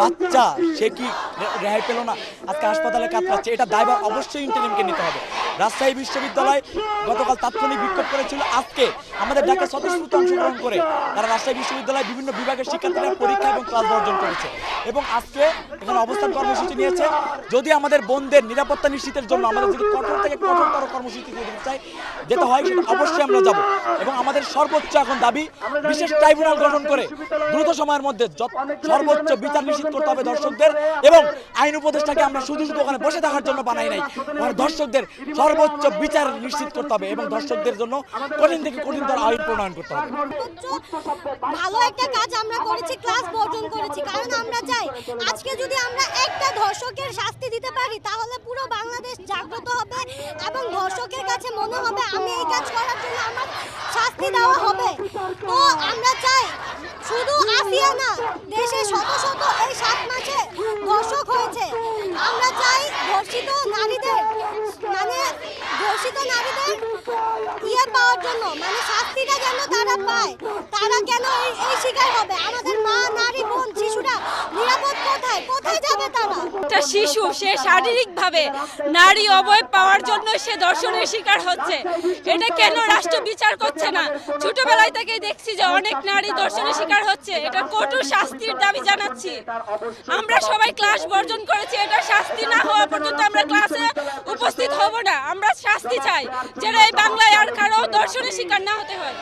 বাচ্চা, সে কি রেহাই পেল না? আজকে হাসপাতালে কাতরাচ্ছে। এটা দায়ভার অবশ্যই ইন্টারিমকে নিতে হবে। রাজশাহী বিশ্ববিদ্যালয় গতকাল তাৎক্ষণিক বিক্ষোভ করেছিল। আজকে আমাদের ডাকে স্বতঃস্ফূর্ত অংশগ্রহণ করে তারা রাজশাহী বিশ্ববিদ্যালয় বিভিন্ন বিভাগের শিক্ষার্থীরা পরীক্ষা এবং ক্লাস বর্জন করেছে এবং আজকে এখানে অবস্থান কর্মসূচি নিয়েছে। যদি আমাদের বোনদের নিরাপত্তা নিশ্চিতের জন্য আমাদের যদি কঠোর থেকে কঠোরতর কর্মসূচি চাই। যেটা হয় সেটা অবশ্যই আমরা যাব। এবং আমাদের সর্বোচ্চ এখন দাবি, বিশেষ ট্রাইব্যুনাল গঠন করে দ্রুত সময়ের মধ্যে সর্বোচ্চ বিচার নিশ্চিত করতে হবে দর্শকদের এবং আইন উপদেষ্টাকে আমরা শুধু শুধু ওখানে বসে থাকার জন্য বানাই নাই। দর্শকদের সর্বোচ্চ বিচার নিশ্চিত করতে হবে এবং দর্শকদের জন্য কঠিন থেকে কঠিনতর আইন প্রণয়ন করতে হবে। ভালো একটা কাজ আমরা করেছি ক্লাস বর্জন করেছি। কারণ আমরা চাই, আজকে যদি আমরা একটা ধর্ষকের শাস্তি দিতে পারি, তাহলে পুরো বাংলাদেশ জাগ্রত হবে এবং ধর্ষকের কাছে মনে হবে আমি এই কাজ করার জন্য আমার শাস্তি দেওয়া হবে। তো আমরা চাই শুধু আসিয়া না, দেশে শত শত এই সাত মাসে ধর্ষক হয়েছে। আমরা চাই ধর্ষিত নারীদের মানে ধর্ষিত নারীদের ইয়ে পাওয়ার জন্য মানে শাস্তিটা যেন তারা পায়, তারা কেন এই শিকার হবে? যাবে তারা শিশু, সে শারীরিকভাবে নারী পাওয়ার জন্য সে শিকার হচ্ছে। এটা কেন রাষ্ট্র বিচার করছে না? ছোটবেলায় থেকে দেখছি যে অনেক নারী শিকার হচ্ছে। এটা কঠোর শাস্তির দাবি জানাচ্ছি। আমরা সবাই ক্লাস বর্জন করেছি। এটা শাস্তি না হওয়া পর্যন্ত আমরা ক্লাসে উপস্থিত হব না। আমরা শাস্তি চাই। যেন এই বাংলায় আর কারও দর্শনের শিকার না হতে হয়।